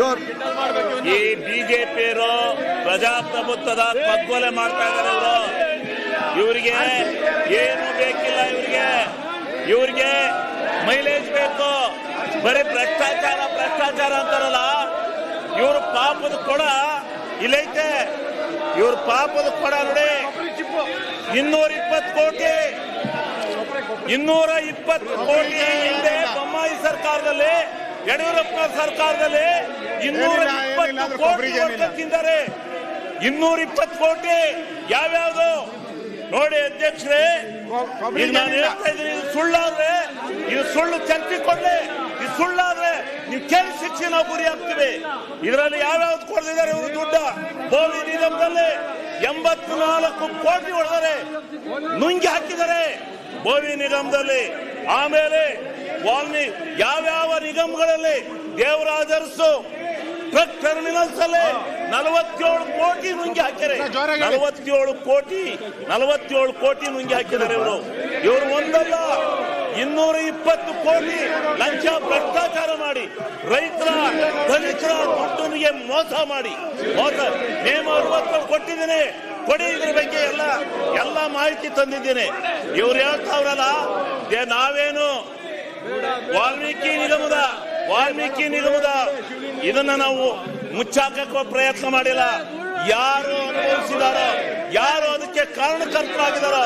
ಈ ಬಿಜೆಪಿಯರು ಪ್ರಜಾಪ್ರಭುತ್ವದ ಪಗ್ಗೊಲೆ ಮಾಡ್ತಾ ಇದ್ದಾರೆ ಇವರು. ಇವರಿಗೆ ಏನು ಬೇಕಿಲ್ಲ ಇವರಿಗೆ. ಇವರಿಗೆ ಮೈಲೇಜ್ ಬೇಕು. ಬರೀ ಭ್ರಷ್ಟಾಚಾರ ಭ್ರಷ್ಟಾಚಾರ ಅಂತಾರಲ್ಲ. ಇವ್ರ ಪಾಪದ ಕೊಡ ಇಲ್ಲೈತೆ. ಇವ್ರ ಪಾಪದ ಕೊಡ ನೋಡಿ. ಇನ್ನೂರ ಇಪ್ಪತ್ತು ಕೋಟಿ. ಇನ್ನೂರ ಇಪ್ಪತ್ತು ಕೋಟಿ ಹಿಂದೆ ಬೊಮ್ಮಾಯಿ ಸರ್ಕಾರದಲ್ಲಿ, ಯಡಿಯೂರಪ್ಪ ಸರ್ಕಾರದಲ್ಲಿ ಇನ್ನೂರ ಇಪ್ಪತ್ತು ಕೋಟಿ ತಿಂದರೆ ಇನ್ನೂರ ಇಪ್ಪತ್ತು ಕೋಟಿ ಯಾವ್ಯಾವ್ದು. ನೋಡಿ ಅಧ್ಯಕ್ಷರೇ ನಾನು ಹೇಳ್ತಾ ಇದ್ದೀನಿ ಇದು ಸುಳ್ಳಾದ್ರೆ ಇದು ಸುಳ್ಳು ಚರ್ಚೆ ಕೊಡ್ಲಿ ಇದು ಸುಳ್ಳಾದ್ರೆ ನೀವು ಕೇಳಿ ಶಿಕ್ಷೆ ನಾವು ಗುರಿ ಹಾಕ್ತೀವಿ. ಇದರಲ್ಲಿ ಯಾವ್ಯಾವ್ದು ಕೊಡ್ತಿದ್ದಾರೆ ಇವರು ದುಡ್ಡ? ಬೋವಿ ನಿಗಮದಲ್ಲಿ ಎಂಬತ್ತು ನಾಲ್ಕು ಕೋಟಿ ಹೊಡೆದರೆ ನುಂಗಿ ಹಾಕಿದ್ದಾರೆ ಬೋವಿ ನಿಗಮದಲ್ಲಿ. ಆಮೇಲೆ ವಾಲ್ಮಿ ಯಾವ್ಯಾವ ನಿಗಮಗಳಲ್ಲಿ ದೇವರಾಜ ಅರಸು ಟ್ರಕ್ ಟರ್ಮಿನಲ್ಸ್ ಅಲ್ಲಿ ನಲವತ್ತೇಳು ಕೋಟಿ ನುಂಗಿ ಹಾಕ್ಯಾರೆ. ನಲವತ್ತೇಳು ಕೋಟಿ ನಲವತ್ತೇಳು ಕೋಟಿ ನುಂಗಿ ಹಾಕಿದ್ದಾರೆ ಇವರು. ಇವರು ಒಂದಲ್ಲ ಇನ್ನೂರ ಇಪ್ಪತ್ತು ಕೋಟಿ ಲಂಚ ಭ್ರಷ್ಟಾಚಾರ ಮಾಡಿ ರೈತರ ದಲಿತರ ದುಡ್ಡನಿಗೆ ಮೋಸ ಮಾಡಿ ಮೋಸ. ನೇಮ ಅರವತ್ತು ಕೊಟ್ಟಿದ್ದೀನಿ. ಕೊಡಿ ಇದ್ರ ಬಗ್ಗೆ ಎಲ್ಲ ಎಲ್ಲ ಮಾಹಿತಿ ತಂದಿದ್ದೀನಿ. ಇವ್ರು ಹೇಳ್ತಾವ್ರಲ್ಲ ನಾವೇನು ವಾಲ್ಮೀಕಿ ನಿಗಮದ ವಾಲ್ಮೀಕಿ ನಿಗಮದ ಇದನ್ನ ನಾವು ಮುಚ್ಚಾಕಕ್ಕೆ ಪ್ರಯತ್ನ ಮಾಡಿಲ್ಲ. ಯಾರು ಅನುಭವಿಸಿದಾರೋ ಯಾರು ಅದಕ್ಕೆ ಕಾರಣಕರ್ತರಾಗಿದಾರೋ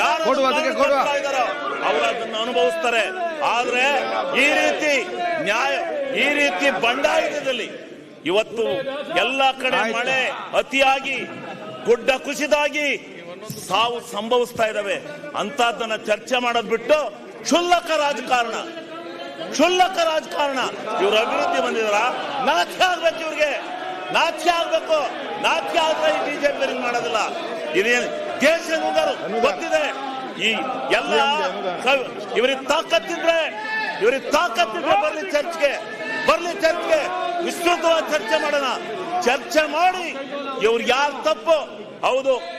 ಯಾರು ಇದ್ದಾರೋ ಅವರು ಅದನ್ನ ಅನುಭವಿಸ್ತಾರೆ. ಆದ್ರೆ ಈ ರೀತಿ ನ್ಯಾಯ ಈ ರೀತಿ ಬಂಡಾಯದಲ್ಲಿ ಇವತ್ತು ಎಲ್ಲ ಕಡೆ ಮಳೆ ಅತಿಯಾಗಿ ಗುಡ್ಡ ಕುಸಿದಾಗಿ ಸಾವು ಸಂಭವಿಸ್ತಾ ಇದಾವೆ. ಅಂತದನ್ನ ಚರ್ಚೆ ಮಾಡೋದ್ ಬಿಟ್ಟು ಕ್ಷುಲ್ಲಕ ರಾಜಕಾರಣ. ಕ್ಷುಲ್ಲಕ ರಾಜಕಾರಣ. ಇವ್ರ ಅಭಿವೃದ್ಧಿ ಬಂದಿದಾರ ನಾಚೆ ಆಗ್ಬೇಕು ಇವ್ರಿಗೆ. ನಾಚೆ ಆಗ್ಬೇಕು. ನಾಚೆ ಆದ್ರೆ ಈ ಬಿಜೆಪಿ ಮಾಡೋದಿಲ್ಲ. ಇದೇನ್ ದೇಶ ಗೊತ್ತಿದೆ. ಈ ಎಲ್ಲ ಇವ್ರಿಗೆ ತಾಕತ್ತಿದ್ರೆ ಇವ್ರಿಗೆ ತಾಕತ್ತಿದ್ರೆ ಬರ್ಲಿ ಚರ್ಚ್ಗೆ. ಬರ್ಲಿ ಚರ್ಚ್ಗೆ. ವಿಸ್ತೃತವಾಗಿ ಚರ್ಚೆ ಮಾಡೋಣ. ಚರ್ಚೆ ಮಾಡಿ ಇವ್ರು ಯಾರು ತಪ್ಪು? ಹೌದು.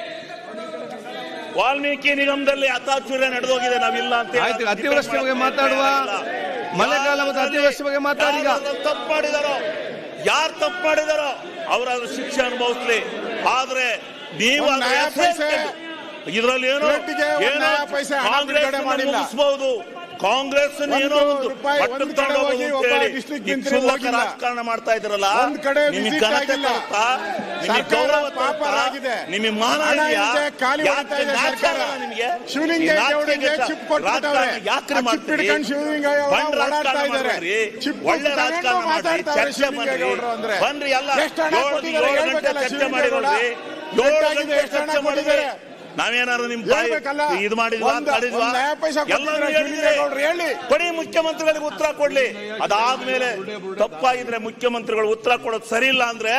ವಾಲ್ಮೀಕಿ ನಿಗಮದಲ್ಲಿ ಅತಾಚೂರ್ಯ ನಡೆದೋಗಿದೆ. ನಾವಿಲ್ಲ ಅಂತ ಅತಿವೃಷ್ಟಿ ಮಾತಾಡುವ. ಮಳೆಗಾಲ ಮತ್ತು ಅತಿವೃಷ್ಟಿ ಬಗ್ಗೆ ಮಾತಾಡಿ ತಪ್ಪು ಮಾಡಿದಾರೋ ಯಾರು ತಪ್ಪು ಮಾಡಿದಾರೋ ಅವರಾದ್ರೂ ಶಿಕ್ಷೆ ಅನುಭವಿಸ್ಲಿ ಆದ್ರೆ ನೀವು ಇದರಲ್ಲಿ ಅದ್ರ ಪೈಸೆ ಇದ್ರಲ್ಲಿ ಏನೋ ಏನೋ ಕಾಂಗ್ರೆಸ್. ಮುಗಿಸ್ಬಹುದು ಕಾಂಗ್ರೆಸ್ ಏನೋ ಒಂದು. ರಾಜಕಾರಣ ಮಾಡ್ತಾ ಇದ್ರಲ್ಲ ಒಂದ್ ಕಡೆ ನಿಮಗೆ. ತರುತ್ತಾ ನಿಮಗೆ ಮಾನ ಈ ಚಿಪ್ ಕೊಟ್ಟಿದ್ದಾರೆ ಚಿಪ್ ಓಡಾಡ್ತಾ ಇದ್ದಾರೆ. ಒಳ್ಳೆ ರಾಜಕಾರಣ ಮಾತಾಡ್ತಾರೆ ಅಂದ್ರೆ. ಎಷ್ಟು ಹಣ ಕೊಟ್ಟಿದ್ದಾರೆ? ಚರ್ಚೆ ಎಷ್ಟು ಹಣ ಕೊಟ್ಟಿದ್ದಾರೆ? ನಾವೇನಾದ್ರು ನಿಮ್. ಇದು ಮಾಡಿದ್ವಾ ಹೇಳಿ. ಕೊಡಿ ಮುಖ್ಯಮಂತ್ರಿಗಳಿಗೆ ಉತ್ತರ ಕೊಡ್ಲಿ. ಅದಾದ್ಮೇಲೆ ತಪ್ಪಾಗಿದ್ರೆ ಮುಖ್ಯಮಂತ್ರಿಗಳು ಉತ್ತರ ಕೊಡೋದು ಸರಿ ಇಲ್ಲ ಅಂದ್ರೆ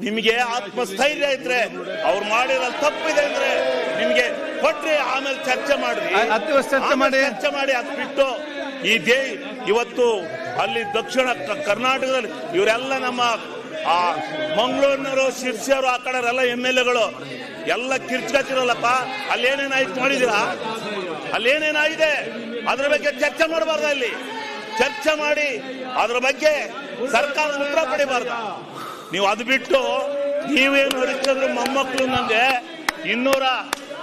ನಿಮಗೆ ಆತ್ಮಸ್ಥೈರ್ಯ ಇದ್ರೆ ಅವ್ರು ಮಾಡಿರೋ ತಪ್ಪಿದೆ ಅಂದ್ರೆ ನಿಮಗೆ ಕೊಟ್ರಿ ಆಮೇಲೆ ಚರ್ಚೆ ಮಾಡ್ರಿ. ಚರ್ಚೆ ಮಾಡಿ. ಚರ್ಚೆ ಮಾಡಿ ಅದು ಬಿಟ್ಟು ಈ ದೇ ಇವತ್ತು ಅಲ್ಲಿ ದಕ್ಷಿಣ ಕರ್ನಾಟಕದಲ್ಲಿ ಇವರೆಲ್ಲ ನಮ್ಮ ಆ ಮಂಗಳೂರಿನವರು ಶಿರ್ಸಿಯವರು ಆ ಕಡೆ ಎಲ್ಲ ಎಂ ಎಲ್ ಎಗಳು ಎಲ್ಲ ಕಿರ್ಚ್ಕತ್ತಿರಲ್ಲಪ್ಪ ಅಲ್ಲಿ ಏನೇನಾಯ್ತು ನೋಡಿದಿರಾ ಅಲ್ಲಿ ಏನೇನಾಗಿದೆ ಅದ್ರ ಬಗ್ಗೆ ಚರ್ಚೆ ಮಾಡಬಾರ್ದು ಅಲ್ಲಿ ಚರ್ಚೆ ಮಾಡಿ ಅದ್ರ ಬಗ್ಗೆ ಸರ್ಕಾರ ಉತ್ತರ ಪಡಿಬಾರ್ದು. ನೀವು ಅದು ಬಿಟ್ಟು ನೀವೇನು ಹೊಡಿಸಿದ್ರು ಮೊಮ್ಮಕ್ಕಳು ನನಗೆ ಇನ್ನೂರ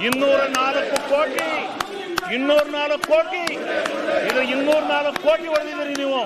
ಇನ್ನೂರ ನಾಲ್ಕು ಕೋಟಿ, ಇನ್ನೂರ ನಾಲ್ಕು ಕೋಟಿ ಇದು ಇನ್ನೂರ ನಾಲ್ಕು ಕೋಟಿ ಹೊಡೆದಿದ್ದೀರಿ ನೀವು.